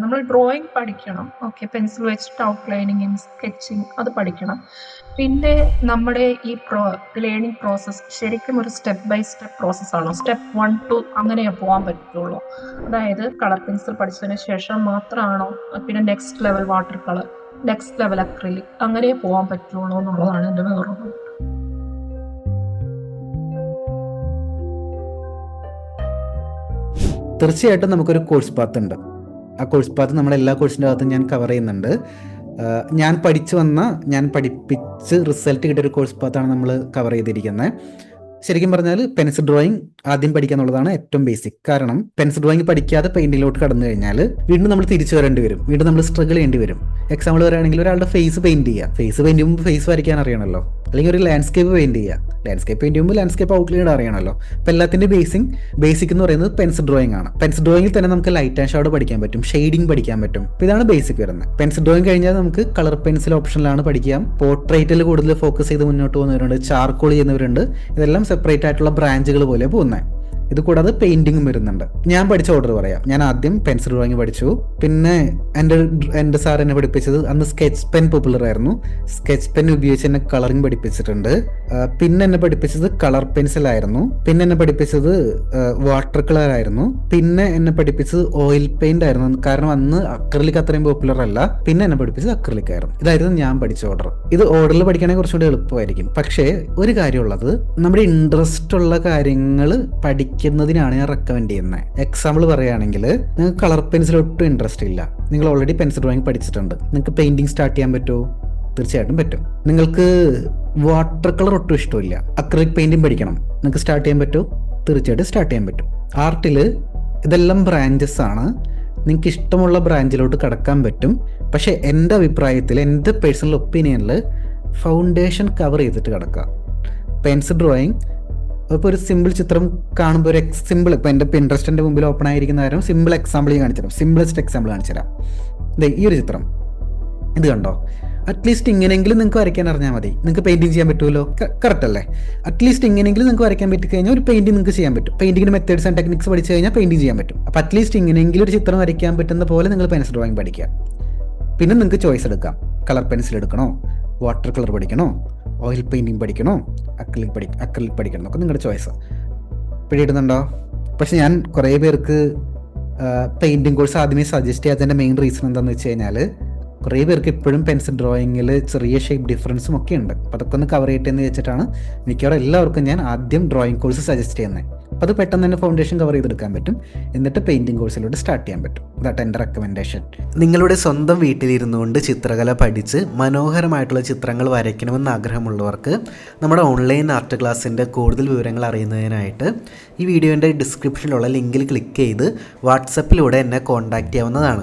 നമ്മൾ ഡ്രോയിങ് പഠിക്കണം. Okay pencil വെച്ചിട്ട് ഔട്ട്ലൈനിങ് സ്കെച്ചിങ് അത് പഠിക്കണം. പിന്നെ നമ്മുടെ ഈ പ്രോ ലേണിംഗ് പ്രോസസ്സ് ശരിക്കും ഒരു സ്റ്റെപ്പ് ബൈ സ്റ്റെപ്പ് പ്രോസസ്സാണ് സ്റ്റെപ്പ് വൺ ടു അങ്ങനെ പോകാൻ പറ്റുള്ളൂ. അതായത് കളർ പെൻസിൽ പഠിച്ചതിന് ശേഷം മാത്രമാണോ? പിന്നെ next level water colour next level acrylic അങ്ങനെ പോകാൻ പറ്റുള്ളൂ എന്നുള്ളതാണ് എന്റെ വേറൊരു തീർച്ചയായിട്ടും നമുക്കൊരു കോഴ്സ് പാത്ത് ഉണ്ട്. ആ കോഴ്സ് പാത്ത് നമ്മുടെ എല്ലാ കോഴ്സിന്റെ ഭാഗത്തും ഞാൻ കവർ ചെയ്യുന്നുണ്ട്. ഞാൻ പഠിച്ചു വന്ന ഞാൻ പഠിപ്പിച്ച് റിസൾട്ട് കിട്ടിയ ഒരു കോഴ്സ് പാത്താണ് നമ്മൾ കവർ ചെയ്തിരിക്കുന്നത് ശരിക്കും പറഞ്ഞാൽ പെൻസിൽ ഡ്രോയിങ് ആദ്യം പഠിക്കുക എന്നുള്ളതാണ് ഏറ്റവും ബേസിക് കാരണം പെൻസിൽ ഡ്രോയിങ് പഠിക്കാതെ പെയിന്റിലോട്ട് കടന്നു കഴിഞ്ഞാൽ വീണ്ടും നമ്മൾ തിരിച്ചു വരേണ്ടി വരും. വീണ്ടും നമ്മൾ സ്ട്രഗിൾ ചെയ്യേണ്ടി വരും. എക്സാമ്പിൾ പറയുകയാണെങ്കിൽ ഒരാളുടെ ഫേസ് പെയിന്റ് ചെയ്യുക ഫേസ് പെയിന്റ് ചെയ്യുമ്പോൾ ഫേസ് വരയ്ക്കാൻ അറിയണമല്ലോ അല്ലെങ്കിൽ ഒരു ലാൻഡ്സ്കേപ്പ് പെയിന്റ് ചെയ്യുക ലാൻഡ്സ്കേപ്പ് പെയിന്റ് ചെയ്യുമ്പോൾ ലാൻഡ്സ്കേപ്പ് ഔട്ട്ലൈൻ അറിയണമല്ലോ. അപ്പോൾ എല്ലാത്തിന്റെ ബേസിക് ബേസിക് എന്ന് പറയുന്നത് പെൻസിൽ ഡ്രോയിങ് ആണ്. പെൻസിൽ ഡ്രോയിങ്ങിൽ തന്നെ നമുക്ക് ലൈറ്റ് ആൻഡ് ഷാഡോ പഠിക്കാൻ പറ്റും ഷെയ്ഡിങ് പഠിക്കാൻ പറ്റും. അപ്പോൾ ഇതാണ് ബേസിക് വരുന്നത്. പെൻസിൽ ഡ്രോയിങ് കഴിഞ്ഞാൽ നമുക്ക് കളർ പെൻസിൽ ഓപ്ഷനിലാണ് പഠിക്കാം. പോർട്രേറ്റിൽ കൂടുതൽ ഫോക്കസ് ചെയ്ത് മുന്നോട്ട് പോകുന്നവരുണ്ട് ചാർക്കോൾ ചെയ്യുന്നവരുണ്ട്. ഇതെല്ലാം സെപ്പറേറ്റ് ആയിട്ടുള്ള ബ്രാഞ്ചുകൾ പോലെ പോകുന്നത്. ഇത് കൂടാതെ പെയിന്റിങ്ങും വരുന്നുണ്ട്. ഞാൻ പഠിച്ച ഓർഡർ പറയാം. ഞാൻ ആദ്യം പെൻസിൽ ഡ്രോയിങ് പഠിച്ചു. പിന്നെ എന്റെ എന്റെ സാർ എന്നെ പഠിപ്പിച്ചത് അന്ന് സ്കെച്ച് പെൻ പോപ്പുലർ ആയിരുന്നു. സ്കെച്ച് പെൻ ഉപയോഗിച്ച് എന്നെ കളറിങ് പഠിപ്പിച്ചിട്ടുണ്ട്. പിന്നെ എന്നെ പഠിപ്പിച്ചത് കളർ പെൻസിൽ ആയിരുന്നു. പിന്നെ എന്നെ പഠിപ്പിച്ചത് വാട്ടർ കളർ ആയിരുന്നു. പിന്നെ എന്നെ പഠിപ്പിച്ചത് ഓയിൽ പെയിന്റ് ആയിരുന്നു. കാരണം അന്ന് അക്രലിക് അത്രയും പോപ്പുലർ അല്ല. പിന്നെ എന്നെ പഠിപ്പിച്ചത് അക്രലിക് ആയിരുന്നു. ഇതായിരുന്നു ഞാൻ പഠിച്ച ഓർഡർ ഇത് ഓർഡറിൽ പഠിക്കണമെങ്കിൽ കുറച്ചുകൂടി എളുപ്പമായിരിക്കും. പക്ഷേ ഒരു കാര്യമുള്ളത് നമ്മുടെ ഇൻട്രസ്റ്റ് ഉള്ള കാര്യങ്ങൾ പഠിക്കുന്നതിനാണ് ഞാൻ റെക്കമെൻഡ് ചെയ്യുന്നത് എക്സാമ്പിൾ പറയുകയാണെങ്കിൽ നിങ്ങൾക്ക് കളർ പെൻസിൽ ഒട്ടും ഇൻട്രസ്റ്റ് ഇല്ല. നിങ്ങൾ ഓൾറെഡി പെൻസിൽ ഡ്രോയിങ് പഠിച്ചിട്ടുണ്ട്. നിങ്ങൾക്ക് പെയിന്റിങ് സ്റ്റാർട്ട് ചെയ്യാൻ പറ്റുമോ? തീർച്ചയായിട്ടും പറ്റും. നിങ്ങൾക്ക് വാട്ടർ കളർ ഒട്ടും ഇഷ്ടമില്ല. അക്രിലിക് പെയിന്റിങ് പഠിക്കണം. നിങ്ങൾക്ക് സ്റ്റാർട്ട് ചെയ്യാൻ പറ്റുമോ? തീർച്ചയായിട്ടും സ്റ്റാർട്ട് ചെയ്യാൻ പറ്റും. ആർട്ടിൽ ഇതെല്ലാം ബ്രാഞ്ചസ് ആണ്. നിങ്ങൾക്ക് ഇഷ്ടമുള്ള ബ്രാഞ്ചിലോട്ട് കടക്കാൻ പറ്റും. പക്ഷേ എന്റെ അഭിപ്രായത്തിൽ എന്റെ പേഴ്സണൽ ഒപ്പീനിയനിൽ ഫൗണ്ടേഷൻ കവർ ചെയ്തിട്ട് കിടക്കുക. പെൻസിൽ ഡ്രോയിങ് ഇപ്പോൾ ഒരു സിമ്പിൾ ചിത്രം കാണുമ്പോൾ ഒരു സിമ്പിൾ ഇപ്പോൾ എന്റെ ഇൻട്രസ്റ്റിന്റെ മുമ്പിൽ ഓപ്പൺ ആയിരിക്കുന്ന കാര്യം സിമ്പിൾ എക്സാമ്പിൾ ഞാൻ കാണിച്ചു തരാം സിമ്പിളസ്റ്റ് എക്സാമ്പിൾ കാണിച്ചു തരാം ദേ ഈ ഒരു ചിത്രം. ഇത് കണ്ടോ? അറ്റ്ലീസ്റ്റ് ഇങ്ങനെങ്കിലും നിങ്ങൾക്ക് വരയ്ക്കാൻ അറിഞ്ഞാൽ മതി. നിങ്ങൾക്ക് പെയിന്റിങ് ചെയ്യാൻ പറ്റുമല്ലോ? കറക്റ്റ് അല്ലേ? അറ്റ്ലീസ്റ്റ് ഇങ്ങനെങ്കിലും നിങ്ങൾക്ക് വരയ്ക്കാൻ പറ്റി കഴിഞ്ഞാൽ ഒരു പെയിന്റിംഗ് നിങ്ങൾക്ക് ചെയ്യാൻ പറ്റും. പെയിന്റിങ്ങിന്റെ മെത്തേഡ്സ് ആൻഡ് ടെക്നിക്സ് പഠിച്ചു കഴിഞ്ഞാൽ പെയിന്റിംഗ് ചെയ്യാൻ പറ്റും. അപ്പോൾ അറ്റ്ലീസ്റ്റ് ഇങ്ങനെങ്കിലും ഒരു ചിത്രം വരയ്ക്കാൻ പറ്റുന്ന പോലെ നിങ്ങൾ പെൻസിൽ ഡ്രോയിങ് പഠിക്കുക. പിന്നെ നിങ്ങൾക്ക് ചോയ്സ് എടുക്കാം. കളർ പെൻസിൽ എടുക്കണോ? വാട്ടർ കളർ പഠിക്കണോ? ഓയിൽ പെയിന്റിങ് പഠിക്കണോ? അക്രിലിക് പഠി അക്രലിക് പഠിക്കണം? എന്നൊക്കെ നിങ്ങളുടെ ചോയ്സ് പിടിയിടുന്നുണ്ടോ? പക്ഷെ ഞാൻ കുറേ പേർക്ക് പെയിന്റിങ് കോഴ്സ് ആദ്യമേ സജസ്റ്റ് ചെയ്യാത്തതിന്റെ മെയിൻ റീസൺ എന്താണെന്ന് വെച്ച് കഴിഞ്ഞാൽ കുറേ പേർക്ക് ഇപ്പോഴും പെൻസിൽ ഡ്രോയിങ്ങിൽ ചെറിയ ഷേപ്പ് ഡിഫറൻസും ഒക്കെ ഉണ്ട്. അപ്പോൾ അതൊക്കെ ഒന്ന് കവർ ചെയ്യട്ടെ എന്ന് വെച്ചിട്ടാണ് മിക്കവാറും എല്ലാവർക്കും ഞാൻ ആദ്യം ഡ്രോയിങ് കോഴ്സ് സജസ്റ്റ് ചെയ്യുന്നത് അപ്പോൾ അത് പെട്ടെന്ന് തന്നെ ഫൗണ്ടേഷൻ കവർ ചെയ്തെടുക്കാൻ പറ്റും. എന്നിട്ട് പെയിന്റിംഗ് കോഴ്സിലൂടെ സ്റ്റാർട്ട് ചെയ്യാൻ പറ്റും. ദാട്ട് എന്റെ റെക്കമെൻഡേഷൻ നിങ്ങളുടെ സ്വന്തം വീട്ടിലിരുന്നു കൊണ്ട് ചിത്രകല പഠിച്ച് മനോഹരമായിട്ടുള്ള ചിത്രങ്ങൾ വരയ്ക്കണമെന്ന് ആഗ്രഹമുള്ളവർക്ക് നമ്മുടെ ഓൺലൈൻ ആർട്ട് ക്ലാസ്സിന്റെ കൂടുതൽ വിവരങ്ങൾ അറിയുന്നതിനായിട്ട് ഈ വീഡിയോന്റെ ഡിസ്ക്രിപ്ഷനിലുള്ള ലിങ്കിൽ ക്ലിക്ക് ചെയ്ത് വാട്സപ്പിലൂടെ എന്നെ കോൺടാക്റ്റ് ചെയ്യാവുന്നതാണ്.